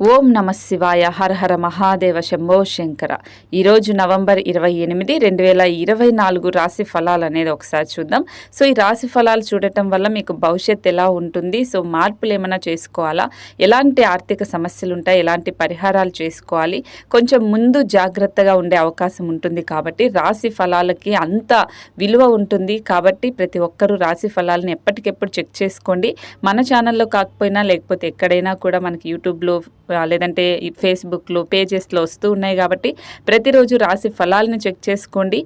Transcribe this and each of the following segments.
ఓం నమ శివాయ హర హర మహాదేవ శంభో శంకర. ఈరోజు నవంబర్ ఇరవై ఎనిమిది రెండు వేల ఇరవై నాలుగు రాశి ఫలాలు అనేది ఒకసారి చూద్దాం. సో ఈ రాశి ఫలాలు చూడటం వల్ల మీకు భవిష్యత్ ఎలా ఉంటుంది? సో మార్పులు ఏమైనా చేసుకోవాలా? ఎలాంటి ఆర్థిక సమస్యలు ఉంటాయి? ఎలాంటి పరిహారాలు చేసుకోవాలి? కొంచెం ముందు జాగ్రత్తగా ఉండే అవకాశం ఉంటుంది కాబట్టి రాశి ఫలాలకి అంత విలువ ఉంటుంది కాబట్టి ప్రతి ఒక్కరూ రాశి ఫలాలను ఎప్పటికెప్పుడు చెక్ చేసుకోండి. మన ఛానల్లో కాకపోయినా లేకపోతే ఎక్కడైనా కూడా మనకి యూట్యూబ్లో లేదంటే ఫేస్బుక్లో పేజెస్లో వస్తూ ఉన్నాయి కాబట్టి ప్రతిరోజు రాశి ఫలాలను చెక్ చేసుకోండి.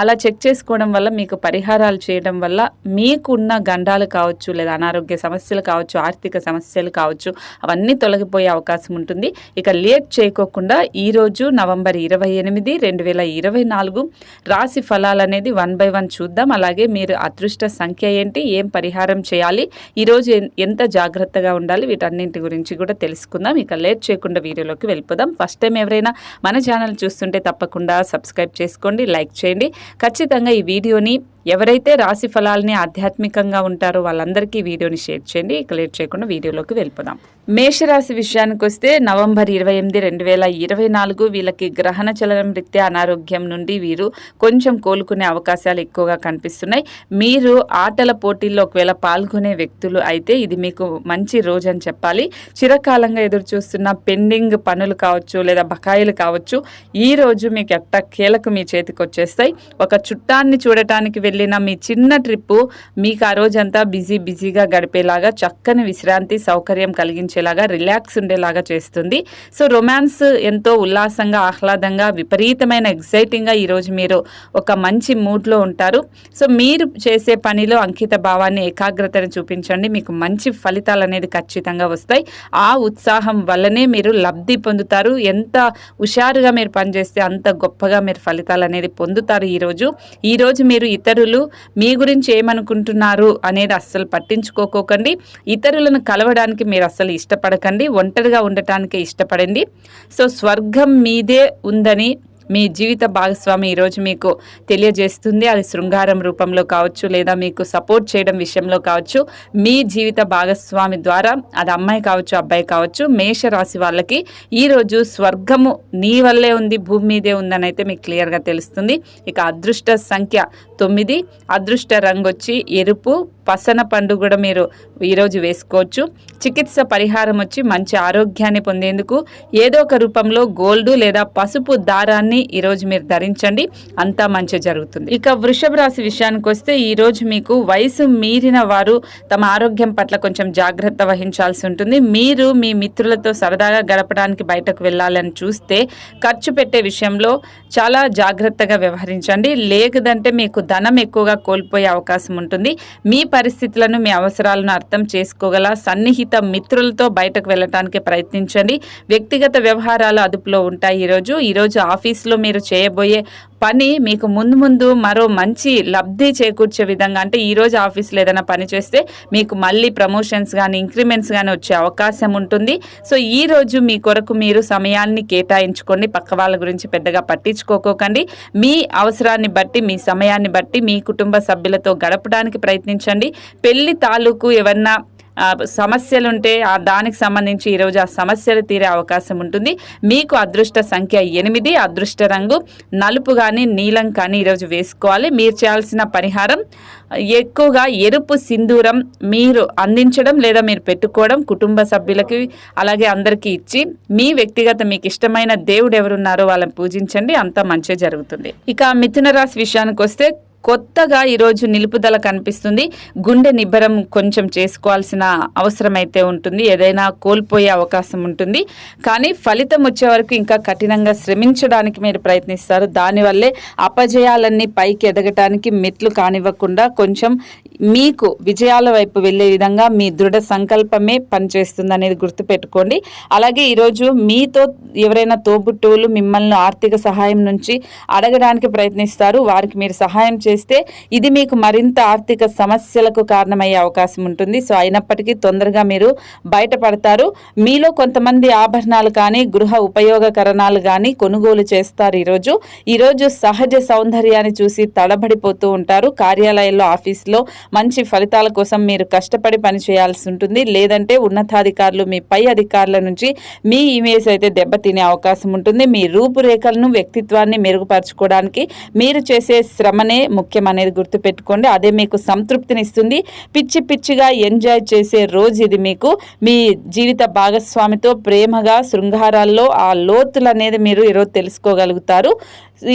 అలా చెక్ చేసుకోవడం వల్ల మీకు పరిహారాలు చేయడం వల్ల మీకున్న గండాలు కావచ్చు లేదా అనారోగ్య సమస్యలు కావచ్చు ఆర్థిక సమస్యలు కావచ్చు అవన్నీ తొలగిపోయే అవకాశం ఉంటుంది. ఇక లేట్ చేయకోకుండా ఈరోజు నవంబర్ ఇరవై ఎనిమిది రెండు వేల ఇరవై నాలుగు రాశి ఫలాలు అనేది వన్ బై వన్ చూద్దాం. అలాగే మీరు అదృష్ట సంఖ్య ఏంటి ఏం పరిహారం చేయాలి ఈరోజు ఎంత జాగ్రత్తగా ఉండాలి వీటన్నింటి గురించి కూడా తెలుసుకుందాం. ఇక లేట్ చేయకుండా వీడియోలోకి వెళ్ళిపోదాం. ఫస్ట్ టైం ఎవరైనా మన ఛానల్ చూస్తుంటే తప్పకుండా సబ్స్క్రైబ్ చేసుకోండి లైక్ చేయండి. ఖచ్చితంగా ఈ వీడియోని ఎవరైతే రాశి ఫలాల్ని ఆధ్యాత్మికంగా ఉంటారో వాళ్ళందరికీ వీడియోని షేర్ చేయండి. ఇక లేట్ చేయకుండా వీడియోలోకి వెళ్ళిపోదాం. మేషరాశి విషయానికి వస్తే నవంబర్ ఇరవై ఎనిమిది రెండు వేల ఇరవై నాలుగు వీళ్ళకి గ్రహణ చలనం రీత్యా అనారోగ్యం నుండి వీరు కొంచెం కోలుకునే అవకాశాలు ఎక్కువగా కనిపిస్తున్నాయి. మీరు ఆటల పోటీల్లో ఒకవేళ పాల్గొనే వ్యక్తులు అయితే ఇది మీకు మంచి రోజు అని చెప్పాలి. చిరకాలంగా ఎదురు చూస్తున్న పెండింగ్ పనులు కావచ్చు లేదా బకాయిలు కావచ్చు ఈ రోజు మీకు ఎట్టకేలకు మీ చేతికి వచ్చేస్తాయి. ఒక చుట్టాన్ని చూడటానికి వెళ్ళిన మీ చిన్న ట్రిప్పు మీకు ఆ రోజంతా బిజీ బిజీగా గడిపేలాగా చక్కని విశ్రాంతి సౌకర్యం కలిగించేలాగా రిలాక్స్ ఉండేలాగా చేస్తుంది. సో రొమాన్స్ ఎంతో ఉల్లాసంగా ఆహ్లాదంగా విపరీతమైన ఎగ్జైటింగ్గా ఈరోజు మీరు ఒక మంచి మూడ్లో ఉంటారు. సో మీరు చేసే పనిలో అంకిత భావాన్ని ఏకాగ్రతను చూపించండి. మీకు మంచి ఫలితాలు అనేది ఖచ్చితంగా వస్తాయి. ఆ ఉత్సాహం వల్లనే మీరు లబ్ధి పొందుతారు. ఎంత హుషారుగా మీరు పనిచేస్తే అంత గొప్పగా మీరు ఫలితాలు అనేది పొందుతారు ఈరోజు ఈరోజు మీరు ఇతరులు మీ గురించి ఏమనుకుంటున్నారు అనేది అస్సలు పట్టించుకోకోకండి. ఇతరులను కలవడానికి మీరు అస్సలు ఇష్టపడకండి. ఒంటరిగా ఉండటానికే ఇష్టపడండి. సో స్వర్గం మీదే ఉందని మీ జీవిత భాగస్వామి ఈరోజు మీకు తెలియజేస్తుంది. అది శృంగారం రూపంలో కావచ్చు లేదా మీకు సపోర్ట్ చేయడం విషయంలో కావచ్చు. మీ జీవిత భాగస్వామి ద్వారా అది అమ్మాయి కావచ్చు అబ్బాయి కావచ్చు మేష రాశి వాళ్ళకి ఈరోజు స్వర్గము నీ వల్లే ఉంది భూమి మీదే ఉందని అయితే మీకు క్లియర్గా తెలుస్తుంది. ఇక అదృష్ట సంఖ్య తొమ్మిది. అదృష్ట రంగు వచ్చి ఎరుపు. పసన పండు కూడా మీరు ఈరోజు వేసుకోవచ్చు. చికిత్స పరిహారం వచ్చి మంచి ఆరోగ్యాన్ని పొందేందుకు ఏదో ఒక రూపంలో గోల్డ్ లేదా పసుపు దారాన్ని ఈరోజు మీరు ధరించండి. అంతా మంచి జరుగుతుంది. ఇక వృషభ రాశి విషయానికి వస్తే ఈరోజు మీకు వయసు మీరిన వారు తమ ఆరోగ్యం పట్ల కొంచెం జాగ్రత్త వహించాల్సి ఉంటుంది. మీరు మీ మిత్రులతో సరదాగా గడపడానికి బయటకు వెళ్ళాలని చూస్తే ఖర్చు పెట్టే విషయంలో చాలా జాగ్రత్తగా వ్యవహరించండి. లేదంటే మీకు ధనం ఎక్కువగా కోల్పోయే అవకాశం ఉంటుంది. మీ పరిస్థితులను మీ అవసరాలను అర్థం చేసుకోగల సన్నిహిత మిత్రులతో బయటకు వెళ్ళటానికి ప్రయత్నించండి. వ్యక్తిగత వ్యవహారాలు అదుపులో ఉంటాయి ఈరోజు. ఈరోజు ఆఫీస్లో మీరు చేయబోయే పని మీకు ముందు ముందు మరో మంచి లబ్ధి చేకూర్చే విధంగా అంటే ఈ రోజు ఆఫీస్లో ఏదైనా పని చేస్తే మీకు మళ్ళీ ప్రమోషన్స్ కానీ ఇంక్రిమెంట్స్ కానీ వచ్చే అవకాశం ఉంటుంది. సో ఈ రోజు మీ కొరకు మీరు సమయాన్ని కేటాయించుకోండి. పక్క వాళ్ళ గురించి పెద్దగా పట్టించుకోకోకండి. మీ అవసరాన్ని బట్టి మీ సమయాన్ని బట్టి మీ కుటుంబ సభ్యులతో గడపడానికి ప్రయత్నించండి. పెళ్ళి తాలూకు ఏమన్నా సమస్యలుంటే ఆ దానికి సంబంధించి ఈరోజు ఆ సమస్యలు తీరే అవకాశం ఉంటుంది. మీకు అదృష్ట సంఖ్య ఎనిమిది అదృష్ట రంగు నలుపు కానీ నీలం కానీ ఈరోజు వేసుకోవాలి. మీరు చేయాల్సిన పరిహారం ఎక్కువగా ఎరుపు సింధూరం మీరు అందించడం లేదా మీరు పెట్టుకోవడం కుటుంబ సభ్యులకి అలాగే అందరికీ ఇచ్చి మీ వ్యక్తిగత మీకు ఇష్టమైన దేవుడు ఎవరున్నారో వాళ్ళని పూజించండి. అంతా మంచి జరుగుతుంది. ఇక మిథున రాశి విషయానికి వస్తే కొత్తగా ఈరోజు నిలుపుదల కనిపిస్తుంది. గుండె నిబ్బరం కొంచెం చేసుకోవాల్సిన అవసరం అయితే ఉంటుంది. ఏదైనా కోల్పోయే అవకాశం ఉంటుంది. కానీ ఫలితం వచ్చే వరకు ఇంకా కఠినంగా శ్రమించడానికి మీరు ప్రయత్నిస్తారు. దానివల్లే అపజయాలన్నీ పైకి ఎదగటానికి మెట్లు కానివ్వకుండా కొంచెం మీకు విజయాల వైపు వెళ్ళే విధంగా మీ దృఢ సంకల్పమే పనిచేస్తుంది అనేది గుర్తుపెట్టుకోండి. అలాగే ఈరోజు మీతో ఎవరైనా తోబుట్టువులు మిమ్మల్ని ఆర్థిక సహాయం నుంచి అడగడానికి ప్రయత్నిస్తారు. వారికి మీరు సహాయం చేస్తే ఇది మీకు మరింత ఆర్థిక సమస్యలకు కారణమయ్యే అవకాశం ఉంటుంది. సో అయినప్పటికీ తొందరగా మీరు బయటపడతారు. మీలో కొంతమంది ఆభరణాలు కానీ గృహ ఉపయోగకరణాలు కానీ కొనుగోలు చేస్తారు ఈరోజు. ఈరోజు సహజ సౌందర్యాన్ని చూసి తడబడిపోతూ ఉంటారు. కార్యాలయంలో ఆఫీస్లో మంచి ఫలితాల కోసం మీరు కష్టపడి పని చేయాల్సి ఉంటుంది. లేదంటే ఉన్నతాధికారులు మీ పై అధికారుల నుంచి మీ ఇమేజ్ అయితే దెబ్బతినే అవకాశం ఉంటుంది. మీ రూపురేఖలను వ్యక్తిత్వాన్ని మెరుగుపరచుకోవడానికి మీరు చేసే శ్రమనే ముఖ్యం అనేది గుర్తుపెట్టుకోండి. అదే మీకు సంతృప్తినిస్తుంది. పిచ్చి పిచ్చిగా ఎంజాయ్ చేసే రోజు ఇది మీకు. మీ జీవిత భాగస్వామితో ప్రేమగా శృంగారాల్లో ఆ లోతులు అనేది మీరు ఈరోజు తెలుసుకోగలుగుతారు.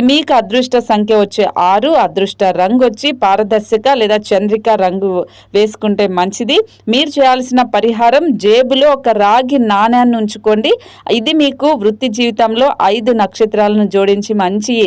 మీకు అదృష్ట సంఖ్య వచ్చే ఆరు అదృష్ట రంగు వచ్చి పారదర్శక లేదా చంద్రిక రంగు వేసుకుంటే మంచిది. మీరు చేయాల్సిన పరిహారం జేబులో ఒక రాగి నాణ్యాన్ని ఉంచుకోండి. ఇది మీకు వృత్తి జీవితంలో ఐదు నక్షత్రాలను జోడించి మంచి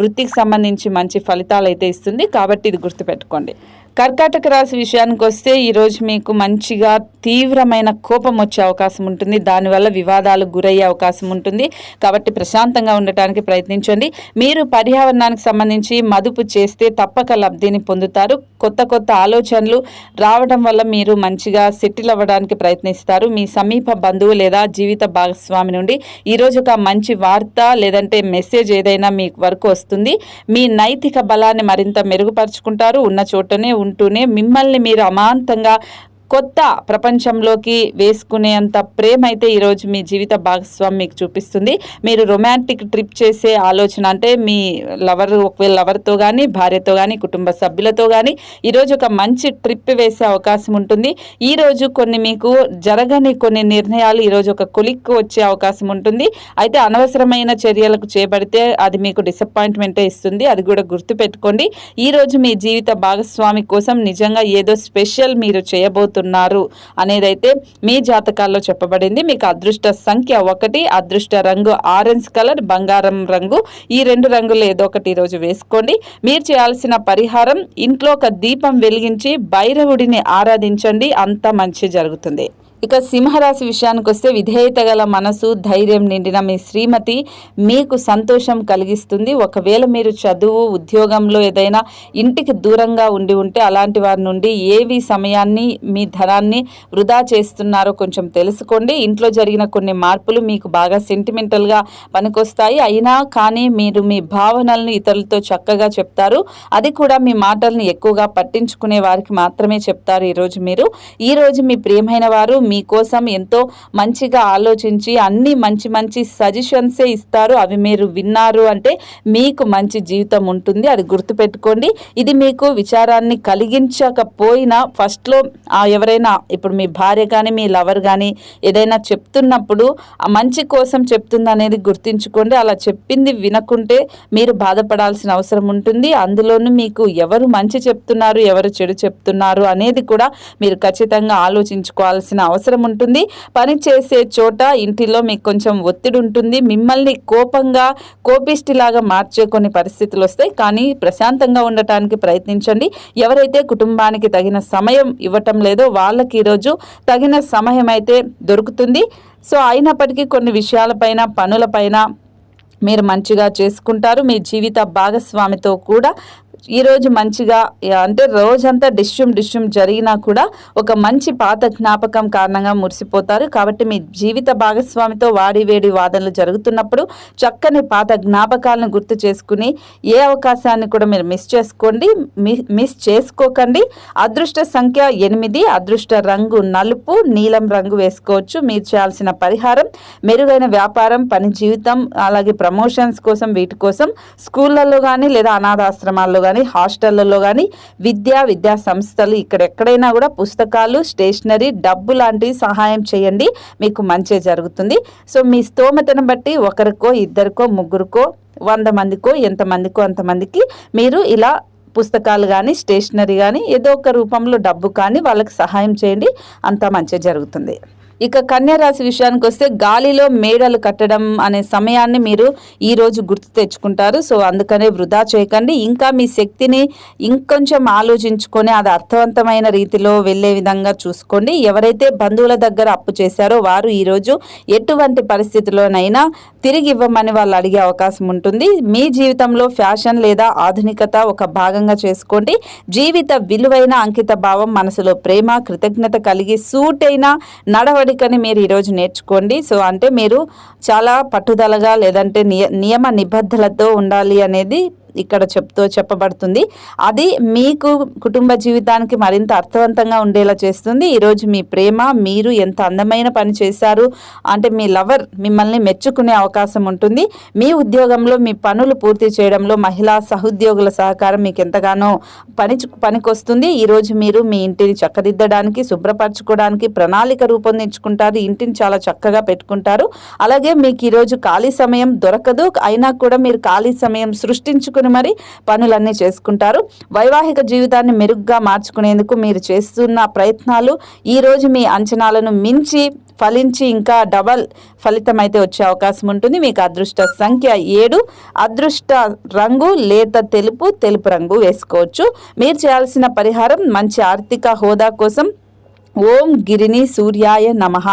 వృత్తికి సంబంధించి మంచి ఫలితాలు అయితే ఇస్తుంది. కాబట్టి ఇది గుర్తుపెట్టుకోండి. కర్కాటక రాశి విషయానికి వస్తే ఈరోజు మీకు మంచిగా తీవ్రమైన కోపం వచ్చే అవకాశం ఉంటుంది. దానివల్ల వివాదాలు గురయ్యే అవకాశం ఉంటుంది. కాబట్టి ప్రశాంతంగా ఉండటానికి ప్రయత్నించండి. మీరు పర్యావరణానికి సంబంధించి మదుపు చేస్తే తప్పక లబ్ధిని పొందుతారు. కొత్త కొత్త ఆలోచనలు రావడం వల్ల మీరు మంచిగా సెటిల్ అవ్వడానికి ప్రయత్నిస్తారు. మీ సమీప బంధువు లేదా జీవిత భాగస్వామి నుండి ఈరోజు ఒక మంచి వార్త లేదంటే మెసేజ్ ఏదైనా మీ వరకు వస్తుంది. మీ నైతిక బలాన్ని మరింత మెరుగుపరుచుకుంటారు. ఉన్న చోటనే ఉంటూనే మిమ్మల్ని మీరు అమాంతంగా కొత్త ప్రపంచంలోకి వేసుకునేంత ప్రేమ అయితే ఈరోజు మీ జీవిత భాగస్వామి మీకు చూపిస్తుంది. మీరు రొమాంటిక్ ట్రిప్ చేసే ఆలోచన అంటే మీ లవర్ ఒకవేళ లవర్తో కానీ భార్యతో కానీ కుటుంబ సభ్యులతో కానీ ఈరోజు ఒక మంచి ట్రిప్ వేసే అవకాశం ఉంటుంది. ఈరోజు కొన్ని మీకు జరగని కొన్ని నిర్ణయాలు ఈరోజు ఒక కొలిక్కు వచ్చే అవకాశం ఉంటుంది. అయితే అనవసరమైన చర్యలకు చేపడితే అది మీకు డిసప్పాయింట్మెంటే ఇస్తుంది. అది కూడా గుర్తుపెట్టుకోండి. ఈరోజు మీ జీవిత భాగస్వామి కోసం నిజంగా ఏదో స్పెషల్ మీరు చేయబోతున్నారు. అనేదైతే మీ జాతకాల్లో చెప్పబడింది. మీకు అదృష్ట సంఖ్య ఒకటి అదృష్ట రంగు ఆరెంజ్ కలర్ బంగారం రంగు. ఈ రెండు రంగులు ఏదో ఒకటి ఈరోజు వేసుకోండి. మీరు చేయాల్సిన పరిహారం ఇంట్లో ఒక దీపం వెలిగించి భైరవుడిని ఆరాధించండి. అంత మంచి జరుగుతుంది. ఇక సింహరాశి విషయానికి వస్తే విధేయత గల మనసు ధైర్యం నిండిన మీ శ్రీమతి మీకు సంతోషం కలిగిస్తుంది. ఒకవేళ మీరు చదువు ఉద్యోగంలో ఏదైనా ఇంటికి దూరంగా ఉండి ఉంటే అలాంటి వారి నుండి ఏవి సమయాన్ని మీ ధనాన్ని వృధా చేస్తున్నారో కొంచెం తెలుసుకోండి. ఇంట్లో జరిగిన కొన్ని మార్పులు మీకు బాగా సెంటిమెంటల్గా పనికొస్తాయి. అయినా కానీ మీరు మీ భావనలను ఇతరులతో చక్కగా చెప్తారు. అది కూడా మీ మాటలను ఎక్కువగా పట్టించుకునే వారికి మాత్రమే చెప్తారు ఈరోజు మీరు. ఈరోజు మీ ప్రియమైన వారు మీకోసం ఎంతో మంచిగా ఆలోచించి అన్ని మంచి మంచి సజెషన్సే ఇస్తారు. అవి మీరు విన్నారు అంటే మీకు మంచి జీవితం ఉంటుంది. అది గుర్తుపెట్టుకోండి. ఇది మీకు విచారాన్ని కలిగించకపోయినా ఫస్ట్లో ఎవరైనా ఇప్పుడు మీ భార్య కానీ మీ లవర్ కానీ ఏదైనా చెప్తున్నప్పుడు మంచి కోసం చెప్తుంది అనేది గుర్తించుకోండి. అలా చెప్పింది వినకుంటే మీరు బాధపడాల్సిన అవసరం ఉంటుంది. అందులోనూ మీకు ఎవరు మంచి చెప్తున్నారు ఎవరు చెడు చెప్తున్నారు అనేది కూడా మీరు ఖచ్చితంగా ఆలోచించుకోవాల్సిన అవసరం అవసరం ఉంటుంది. పని చేసే చోట ఇంటిలో మీకు కొంచెం ఒత్తిడి ఉంటుంది. మిమ్మల్ని కోపంగా కోపిష్టిలాగా మార్చే కొన్ని పరిస్థితులు వస్తాయి. కానీ ప్రశాంతంగా ఉండటానికి ప్రయత్నించండి. ఎవరైతే కుటుంబానికి తగిన సమయం ఇవ్వటం లేదో వాళ్ళకి ఈరోజు తగిన సమయం అయితే దొరుకుతుంది. సో అయినప్పటికీ కొన్ని విషయాలపైన పనులపైన మీరు మంచిగా చేసుకుంటారు. మీ జీవిత భాగస్వామితో కూడా ఈరోజు మంచిగా అంటే రోజంతా డిష్యూమ్ డిష్యూమ్ జరిగినా కూడా ఒక మంచి పాత జ్ఞాపకం కారణంగా మురిసిపోతారు. కాబట్టి మీ జీవిత భాగస్వామితో వాడి వేడి వాదనలు జరుగుతున్నప్పుడు చక్కని పాత జ్ఞాపకాలను గుర్తు చేసుకుని ఏ అవకాశాన్ని కూడా మీరు మిస్ చేసుకోండి మిస్ చేసుకోకండి. అదృష్ట సంఖ్య ఎనిమిది అదృష్ట రంగు నలుపు నీలం రంగు వేసుకోవచ్చు. మీరు చేయాల్సిన పరిహారం మెరుగైన వ్యాపారం పని జీవితం అలాగే ప్రమోషన్స్ కోసం వీటి కోసం స్కూళ్ళల్లో కానీ లేదా అనాథాశ్రమాల్లో కానీ కానీ హాస్టళ్ళలో కానీ విద్యా విద్యా సంస్థలు ఇక్కడెక్కడైనా కూడా పుస్తకాలు స్టేషనరీ డబ్బు లాంటివి సహాయం చేయండి. మీకు మంచి జరుగుతుంది. సో మీ స్తోమతను బట్టి ఒకరికో ఇద్దరికో ముగ్గురికో వంద మందికో ఎంతమందికో అంతమందికి మీరు ఇలా పుస్తకాలు కానీ స్టేషనరీ కానీ ఏదో ఒక రూపంలో డబ్బు కానీ వాళ్ళకి సహాయం చేయండి. అంతా మంచి జరుగుతుంది. ఇక కన్యారాశి విషయానికి వస్తే గాలిలో మేడలు కట్టడం అనే సమయాన్ని మీరు ఈ రోజు గుర్తు తెచ్చుకుంటారు. సో అందుకనే వృధా చేయకండి. ఇంకా మీ శక్తిని ఇంకొంచెం ఆలోచించుకొని అది అర్థవంతమైన రీతిలో వెళ్ళే విధంగా చూసుకోండి. ఎవరైతే బంధువుల దగ్గర అప్పు చేశారో వారు ఈరోజు ఎటువంటి పరిస్థితిలోనైనా తిరిగి ఇవ్వమని వాళ్ళు అడిగే అవకాశం ఉంటుంది. మీ జీవితంలో ఫ్యాషన్ లేదా ఆధునికత ఒక భాగంగా చేసుకోండి. జీవిత విలువైన అంకిత భావం మనసులో ప్రేమ కృతజ్ఞత కలిగి సూటైన నడవడి నడవడికని మీరు ఈరోజు నేర్చుకోండి. సో అంటే మీరు చాలా పట్టుదలగా లేదంటే నియ నియమ నిబద్ధలతో ఉండాలి అనేది ఇక్కడ చెప్తూ చెప్పబడుతుంది. అది మీకు కుటుంబ జీవితానికి మరింత అర్థవంతంగా ఉండేలా చేస్తుంది. ఈరోజు మీ ప్రేమ మీరు ఎంత అందమైన పని చేశారు అంటే మీ లవర్ మిమ్మల్ని మెచ్చుకునే అవకాశం ఉంటుంది. మీ ఉద్యోగంలో మీ పనులు పూర్తి చేయడంలో మహిళా సహోద్యోగుల సహకారం మీకు ఎంతగానో పని పనికొస్తుంది. ఈరోజు మీరు మీ ఇంటిని చక్కదిద్దడానికి శుభ్రపరచుకోవడానికి ప్రణాళిక రూపొందించుకుంటారు. ఇంటిని చాలా చక్కగా పెట్టుకుంటారు. అలాగే మీకు ఈరోజు ఖాళీ సమయం దొరకదు. అయినా కూడా మీరు ఖాళీ సమయం సృష్టించుకుని మరి పనులన్నీ చేసుకుంటారు. వైవాహిక జీవితాన్ని మెరుగ్గా మార్చుకునేందుకు మీరు చేస్తున్న ప్రయత్నాలు ఈరోజు మీ అంచనాలను మించి ఫలించి ఇంకా డబల్ ఫలితం అయితే వచ్చే అవకాశం ఉంటుంది. మీకు అదృష్ట సంఖ్య ఏడు అదృష్ట రంగు లేత తెలుపు తెలుపు రంగు వేసుకోవచ్చు. మీరు చేయాల్సిన పరిహారం మంచి ఆర్థిక హోదా కోసం ఓం గిరిని సూర్యాయ నమః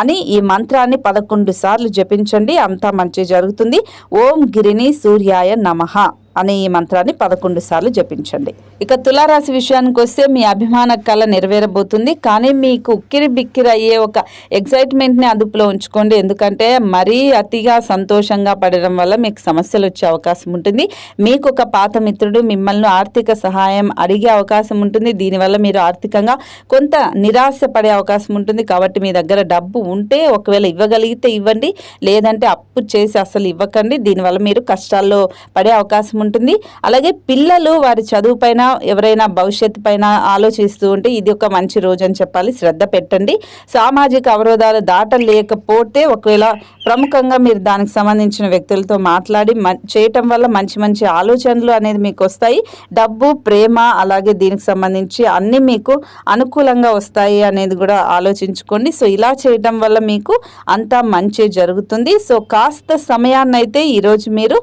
అని ఈ మంత్రాన్ని పదకొండు సార్లు జపించండి. అంతా మంచి జరుగుతుంది. ఓం గిరిని సూర్యాయ నమః. అనే ఈ మంత్రాన్ని పదకొండు సార్లు జపించండి. ఇక తులారాశి విషయానికి వస్తే మీ అభిమాన కళ నెరవేరబోతుంది. కానీ మీకు ఉక్కిరి బిక్కిరి అయ్యే ఒక ఎగ్జైట్మెంట్ని అదుపులో ఉంచుకోండి. ఎందుకంటే మరీ అతిగా సంతోషంగా పడడం వల్ల మీకు సమస్యలు వచ్చే అవకాశం ఉంటుంది. మీకు ఒక పాత మిత్రుడు మిమ్మల్ని ఆర్థిక సహాయం అడిగే అవకాశం ఉంటుంది. దీనివల్ల మీరు ఆర్థికంగా కొంత నిరాశ పడే అవకాశం ఉంటుంది. కాబట్టి మీ దగ్గర డబ్బు ఉంటే ఒకవేళ ఇవ్వగలిగితే ఇవ్వండి. లేదంటే అప్పు చేసి అసలు ఇవ్వకండి. దీనివల్ల మీరు కష్టాల్లో పడే అవకాశం ఉంటుంది. అలాగే పిల్లలు వారి చదువు పైన ఎవరైనా భవిష్యత్తు పైన ఆలోచిస్తూ ఉంటే ఇది ఒక మంచి రోజు అని చెప్పాలి. శ్రద్ధ పెట్టండి. సామాజిక అవరోధాలు దాటలేకపోతే ఒకవేళ ప్రముఖంగా మీరు దానికి సంబంధించిన వ్యక్తులతో మాట్లాడి చేయటం వల్ల మంచి మంచి ఆలోచనలు అనేది మీకు వస్తాయి. డబ్బు ప్రేమ అలాగే దీనికి సంబంధించి అన్నీ మీకు అనుకూలంగా వస్తాయి అనేది కూడా ఆలోచించుకోండి. సో ఇలా చేయటం వల్ల మీకు అంతా మంచి జరుగుతుంది. సో కాస్త సమయాన్ని అయితే ఈరోజు మీరు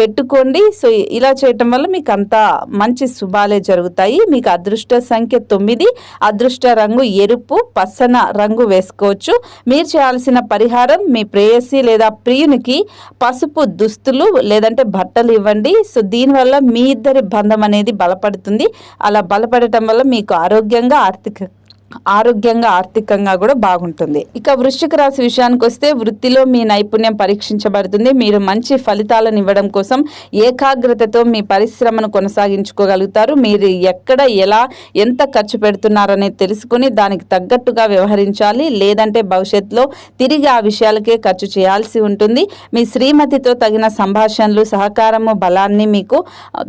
పెట్టుకోండి. సో ఇలా చేయటం వల్ల మీకు అంత మంచి శుభాలే జరుగుతాయి. మీకు అదృష్ట సంఖ్య తొమ్మిది అదృష్ట రంగు ఎరుపు పసన రంగు వేసుకోవచ్చు. మీరు చేయాల్సిన పరిహారం మీ ప్రేయసి లేదా ప్రియునికి పసుపు దుస్తులు లేదంటే బట్టలు ఇవ్వండి. సో దీనివల్ల మీ ఇద్దరి బంధం అనేది బలపడుతుంది. అలా బలపడటం వల్ల మీకు ఆరోగ్యంగా ఆర్థిక ఆరోగ్యంగా ఆర్థికంగా కూడా బాగుంటుంది. ఇక వృశ్చిక రాశి విషయానికి వస్తే వృత్తిలో మీ నైపుణ్యం పరీక్షించబడుతుంది. మీరు మంచి ఫలితాలను ఇవ్వడం కోసం ఏకాగ్రతతో మీ పరిశ్రమను కొనసాగించుకోగలుగుతారు. మీరు ఎక్కడ ఎలా ఎంత ఖర్చు పెడుతున్నారనేది తెలుసుకుని దానికి తగ్గట్టుగా వ్యవహరించాలి. లేదంటే భవిష్యత్తులో తిరిగి ఆ విషయాలకే ఖర్చు చేయాల్సి ఉంటుంది. మీ శ్రీమతితో తగిన సంభాషణలు సహకారము బలాన్ని మీకు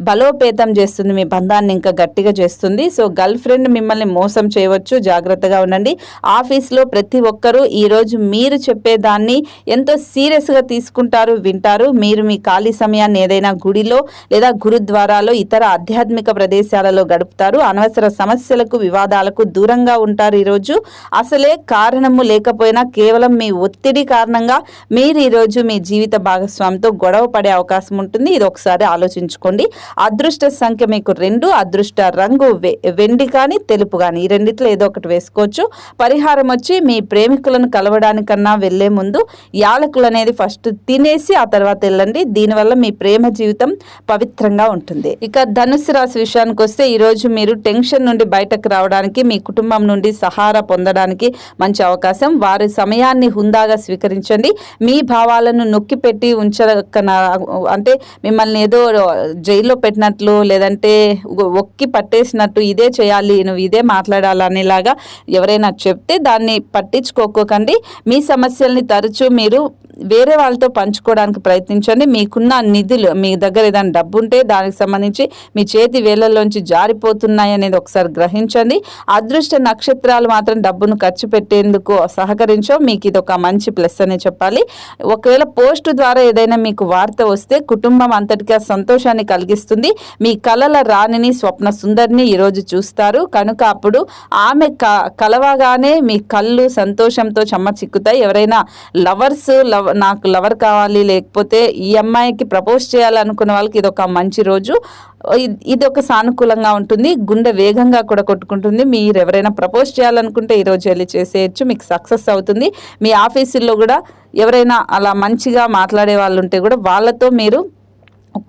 బలోపేతం చేస్తుంది. మీ బంధాన్ని ఇంకా గట్టిగా చేస్తుంది. సో గర్ల్ ఫ్రెండ్ మిమ్మల్ని మోసం చేయవచ్చు. జాగ్రత్తగా ఉండండి. ఆఫీస్లో ప్రతి ఒక్కరూ ఈరోజు మీరు చెప్పేదాన్ని ఎంతో సీరియస్గా తీసుకుంటారు వింటారు. మీరు మీ ఖాళీ సమయాన్ని ఏదైనా గుడిలో లేదా గురుద్వారాలో ఇతర ఆధ్యాత్మిక ప్రదేశాలలో గడుపుతారు. అనవసర సమస్యలకు వివాదాలకు దూరంగా ఉంటారు ఈరోజు. అసలే కారణము లేకపోయినా కేవలం మీ ఒత్తిడి కారణంగా మీరు ఈరోజు మీ జీవిత భాగస్వామితో గొడవ పడే అవకాశం ఉంటుంది. ఇది ఒకసారి ఆలోచించుకోండి. అదృష్ట సంఖ్య మీకు రెండు అదృష్ట రంగు వె- వెండి కానీ తెలుపు కానీ ఈ రెండిట్లో ఏదో ఒకటి వేసుకోవచ్చు. పరిహారం వచ్చి మీ ప్రేమికులను కలవడానికన్నా వెళ్ళే ముందు యాలకులు అనేది ఫస్ట్ తినేసి ఆ తర్వాత వెళ్ళండి. దీనివల్ల మీ ప్రేమ జీవితం పవిత్రంగా ఉంటుంది. ఇక ధనుసు రాశి విషయానికి వస్తే ఈరోజు మీరు టెన్షన్ నుండి బయటకు రావడానికి మీ కుటుంబం నుండి సహారా పొందడానికి మంచి అవకాశం. వారి సమయాన్ని హుందాగా స్వీకరించండి. మీ భావాలను నొక్కి పెట్టి ఉంచక అంటే మిమ్మల్ని ఏదో జైల్లో పెట్టినట్లు లేదంటే ఒక్కి పట్టేసినట్టు ఇదే చేయాలి నువ్వు ఇదే మాట్లాడాలి అనేలాగా ఎవరైనా చెప్తే దాన్ని పట్టించుకోకండి. మీ సమస్యల్ని తరచూ మీరు వేరే వాళ్ళతో పంచుకోవడానికి ప్రయత్నించండి. మీకున్న నిధులు మీ దగ్గర ఏదైనా డబ్బు ఉంటే దానికి సంబంధించి మీ చేతి వేళ్ళలోంచి జారిపోతున్నాయి అనేది ఒకసారి గ్రహించండి. అదృష్ట నక్షత్రాలు మాత్రం డబ్బును ఖర్చు పెట్టేందుకు సహకరించో. మీకు ఇది ఒక మంచి ప్లస్ అనే చెప్పాలి. ఒకవేళ పోస్ట్ ద్వారా ఏదైనా మీకు వార్త వస్తే కుటుంబం అంతటికి సంతోషాన్ని కలిగిస్తుంది. మీ కలల రాణిని స్వప్న సుందరిని ఈరోజు చూస్తారు. కనుక అప్పుడు ఆమె క కలవగానే మీ కళ్ళు సంతోషంతో చెమ్మ చిక్కుతాయి ఎవరైనా లవర్స్ లవ్ నాకు లవర్ కావాలి లేకపోతే ఈ అమ్మాయికి ప్రపోజ్ చేయాలనుకున్న వాళ్ళకి ఇది ఒక మంచి రోజు. ఇది ఒక సానుకూలంగా ఉంటుంది గుండె వేగంగా కూడా కొట్టుకుంటుంది. మీరు ఎవరైనా ప్రపోజ్ చేయాలనుకుంటే ఈరోజు వెళ్ళి చేసేయచ్చు మీకు సక్సెస్ అవుతుంది. మీ ఆఫీసుల్లో కూడా ఎవరైనా అలా మంచిగా మాట్లాడే వాళ్ళు ఉంటే కూడా వాళ్ళతో మీరు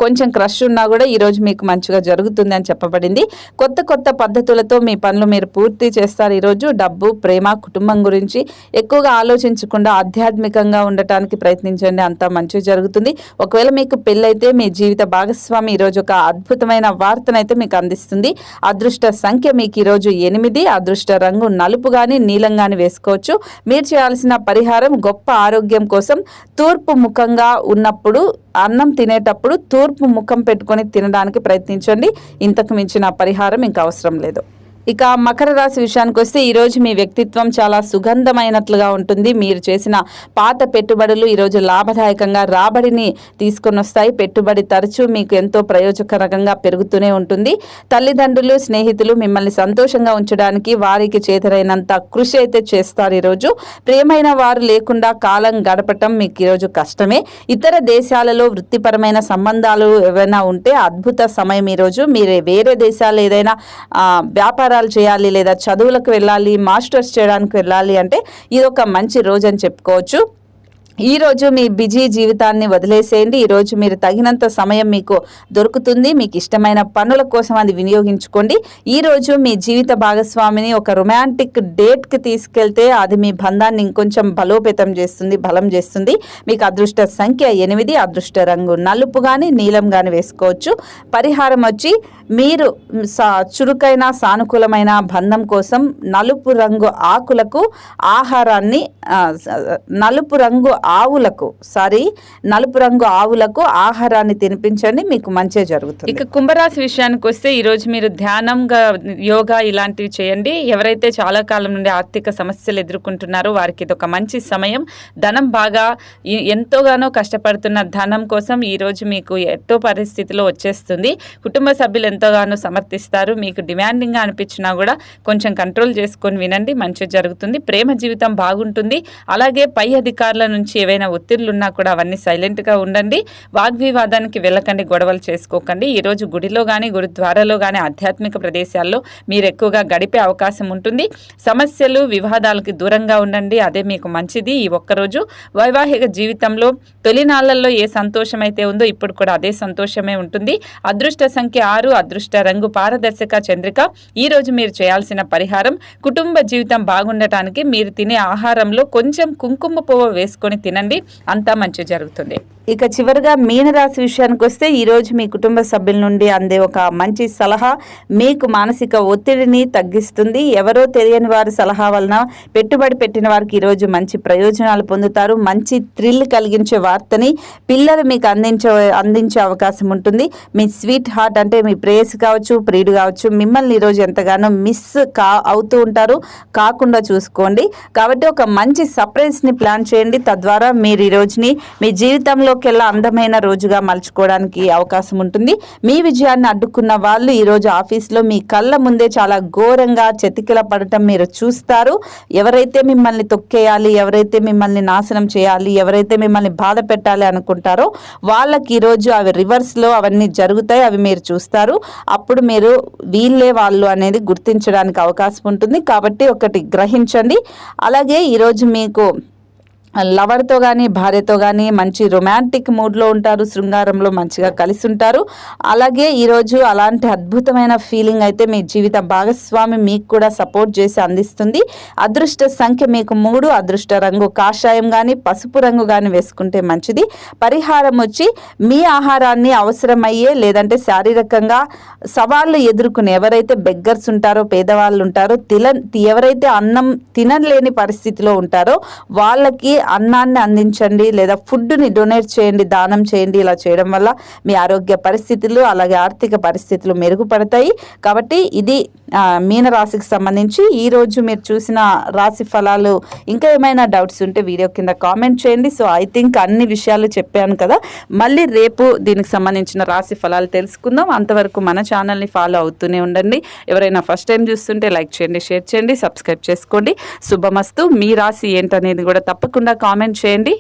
కొంచెం క్రష్ ఉన్నా కూడా ఈరోజు మీకు మంచిగా జరుగుతుంది అని చెప్పబడింది. కొత్త కొత్త పద్ధతులతో మీ పనులు మీరు పూర్తి చేస్తారు. ఈరోజు డబ్బు ప్రేమ కుటుంబం గురించి ఎక్కువగా ఆలోచించకుండా ఆధ్యాత్మికంగా ఉండటానికి ప్రయత్నించండి. అంతా మంచి జరుగుతుంది. ఒకవేళ మీకు పెళ్ళైతే మీ జీవిత భాగస్వామి ఈరోజు ఒక అద్భుతమైన వార్తనైతే మీకు అందిస్తుంది. అదృష్ట సంఖ్య మీకు ఈరోజు ఎనిమిది. అదృష్ట రంగు నలుపు కానీ నీలం కానీ వేసుకోవచ్చు. మీరు చేయాల్సిన పరిహారం గొప్ప ఆరోగ్యం కోసం తూర్పు ముఖంగా ఉన్నప్పుడు అన్నం తినేటప్పుడు తూర్పు ముఖం పెట్టుకొని తినడానికి ప్రయత్నించండి. ఇంతకు మించిన పరిహారం ఇంకా అవసరం లేదు. ఇక మకర రాశి విషయానికి వస్తే ఈరోజు మీ వ్యక్తిత్వం చాలా సుగంధమైనట్లుగా ఉంటుంది. మీరు చేసిన పాత పెట్టుబడులు ఈరోజు లాభదాయకంగా రాబడిని తీసుకొని వస్తాయి. పెట్టుబడి తరచూ మీకు ఎంతో ప్రయోజకరంగా పెరుగుతూనే ఉంటుంది. తల్లిదండ్రులు స్నేహితులు మిమ్మల్ని సంతోషంగా ఉంచడానికి వారికి చేతరైనంత కృషి అయితే చేస్తారు ఈరోజు ప్రియమైన వారు లేకుండా కాలం గడపటం మీకు ఈరోజు కష్టమే. ఇతర దేశాలలో వృత్తిపరమైన సంబంధాలు ఏవైనా ఉంటే అద్భుత సమయం ఈరోజు మీరు వేరే దేశాలు ఏదైనా వ్యాపార వ్యాపారాలు చేయాలి లేదా చదువులకు వెళ్ళాలి మాస్టర్స్ చేయడానికి వెళ్ళాలి అంటే ఇది ఒక మంచి రోజు అని చెప్పుకోవచ్చు. ఈ రోజు మీ బిజీ జీవితాన్ని వదిలేసేయండి. ఈరోజు మీరు తగినంత సమయం మీకు దొరుకుతుంది. మీకు ఇష్టమైన పనుల కోసం అది వినియోగించుకోండి. ఈరోజు మీ జీవిత భాగస్వామిని ఒక రొమాంటిక్ డేట్కి తీసుకెళ్తే అది మీ బంధాన్ని ఇంకొంచెం బలోపేతం చేస్తుంది బలం చేస్తుంది. మీకు అదృష్ట సంఖ్య ఎనిమిది అదృష్ట రంగు నలుపు కానీ నీలం కానీ వేసుకోవచ్చు. పరిహారం వచ్చి మీరు సా చురుకైన సానుకూలమైన బంధం కోసం నలుపు రంగు ఆకులకు ఆహారాన్ని నలుపు రంగు ఆవులకు సారీ నలుపు రంగు ఆవులకు ఆహారాన్ని తినిపించండి మీకు మంచి జరుగుతుంది. ఇక కుంభరాశి విషయానికి వస్తే ఈరోజు మీరు ధ్యానంగా యోగా ఇలాంటివి చేయండి. ఎవరైతే చాలా కాలం నుండి ఆర్థిక సమస్యలు ఎదుర్కొంటున్నారో వారికి ఇది ఒక మంచి సమయం. ధనం బాగా ఎంతోగానో కష్టపడుతున్న ధనం కోసం ఈరోజు మీకు ఎట్టో పరిస్థితిలో వచ్చేస్తుంది. కుటుంబ సభ్యులు ఎంతోగానో సమర్థిస్తారు. మీకు డిమాండింగ్గా అనిపించినా కూడా కొంచెం కంట్రోల్ చేసుకొని వినండి మంచి జరుగుతుంది. ప్రేమ జీవితం బాగుంటుంది. అలాగే పై అధికారుల నుంచి ఏవైనా ఒత్తిళ్ళున్నా కూడా అవన్నీ సైలెంట్గా ఉండండి. వాగ్వివాదానికి వెళ్ళకండి గొడవలు చేసుకోకండి. ఈరోజు గుడిలో కానీ గురుద్వారాలో కానీ ఆధ్యాత్మిక ప్రదేశాల్లో మీరు ఎక్కువగా గడిపే అవకాశం ఉంటుంది. సమస్యలు వివాదాలకి దూరంగా ఉండండి. అదే మీకు మంచిది. ఈ ఒక్కరోజు వైవాహిక జీవితంలో తొలినాళ్ళలో ఏ సంతోషం అయితే ఉందో ఇప్పుడు కూడా అదే సంతోషమే ఉంటుంది. అదృష్ట సంఖ్య ఆరు అదృష్ట రంగు పారదర్శక చంద్రిక. ఈరోజు మీరు చేయాల్సిన పరిహారం కుటుంబ జీవితం బాగుండటానికి మీరు తినే ఆహారంలో కొంచెం కుంకుమ పువ్వు వేసుకొని తినండి. అంతా మంచి జరుగుతుంది. ఇక చివరిగా మీనరాశి విషయానికి వస్తే ఈరోజు మీ కుటుంబ సభ్యుల నుండి అందే ఒక మంచి సలహా మీకు మానసిక ఒత్తిడిని తగ్గిస్తుంది. ఎవరో తెలియని వారి సలహా వలన పెట్టుబడి పెట్టిన వారికి ఈరోజు మంచి ప్రయోజనాలు పొందుతారు. మంచి థ్రిల్ కలిగించే వార్తని పిల్లలు మీకు అందించే అందించే అవకాశం ఉంటుంది. మీ స్వీట్ హార్ట్ అంటే మీ ప్రేయస్ కావచ్చు ప్రియుడు కావచ్చు మిమ్మల్ని ఈరోజు ఎంతగానో మిస్ కా అవుతూ ఉంటారు. కాకుండా చూసుకోండి. కాబట్టి ఒక మంచి సర్ప్రైజ్ని ప్లాన్ చేయండి. తద్వారా మీరు ఈరోజుని మీ జీవితంలో జీవితంలోకెల్లా అందమైన రోజుగా మలుచుకోవడానికి అవకాశం ఉంటుంది. మీ విజయాన్ని అడ్డుకున్న వాళ్ళు ఈరోజు ఆఫీస్లో మీ కళ్ళ ముందే చాలా ఘోరంగా చెతికిల పడటం మీరు చూస్తారు. ఎవరైతే మిమ్మల్ని తొక్కేయాలి ఎవరైతే మిమ్మల్ని నాశనం చేయాలి ఎవరైతే మిమ్మల్ని బాధ పెట్టాలి అనుకుంటారో వాళ్ళకి ఈరోజు అవి రివర్స్లో అవన్నీ జరుగుతాయి అవి మీరు చూస్తారు. అప్పుడు మీరు వీళ్ళే వాళ్ళు అనేది గుర్తించడానికి అవకాశం ఉంటుంది. కాబట్టి ఒకటి గ్రహించండి. అలాగే ఈరోజు మీకు లవర్తో కానీ భార్యతో కానీ మంచి రొమాంటిక్ మూడ్లో ఉంటారు శృంగారంలో మంచిగా కలిసి ఉంటారు అలాగే ఈరోజు అలాంటి అద్భుతమైన ఫీలింగ్ అయితే మీ జీవిత భాగస్వామి మీకు కూడా సపోర్ట్ చేసి అందిస్తుంది. అదృష్ట సంఖ్య మీకు మూడు అదృష్ట రంగు కాషాయం కానీ పసుపు రంగు కానీ వేసుకుంటే మంచిది. పరిహారం వచ్చి మీ ఆహారాన్ని అవసరమయ్యే లేదంటే శారీరకంగా సవాళ్ళు ఎదుర్కొనే ఎవరైతే బెగ్గర్స్ ఉంటారో పేదవాళ్ళు ఉంటారో తిల ఎవరైతే అన్నం తినలేని పరిస్థితిలో ఉంటారో వాళ్ళకి అన్నాన్ని అందించండి లేదా ఫుడ్ని డొనేట్ చేయండి దానం చేయండి ఇలా చేయడం వల్ల మీ ఆరోగ్య పరిస్థితులు అలాగే ఆర్థిక పరిస్థితులు మెరుగుపడతాయి. కాబట్టి ఇది మీనరాశికి మీన రాశికి సంబంధించి ఈరోజు మీరు చూసిన రాశి ఫలాలు. ఇంకా ఏమైనా డౌట్స్ ఉంటే వీడియో కింద కామెంట్ చేయండి. సో ఐ థింక్ అన్ని విషయాలు చెప్పాను కదా. మళ్ళీ రేపు దీనికి సంబంధించిన రాశి ఫలాలు తెలుసుకుందాం. అంతవరకు మన ఛానల్ని ఫాలో అవుతూనే ఉండండి. ఎవరైనా ఫస్ట్ టైం చూస్తుంటే లైక్ చేయండి షేర్ చేయండి సబ్స్క్రైబ్ చేసుకోండి. శుభమస్తు. మీ రాశి ఏంటనేది కూడా తప్పకుండా కామెంట్ చేయండి.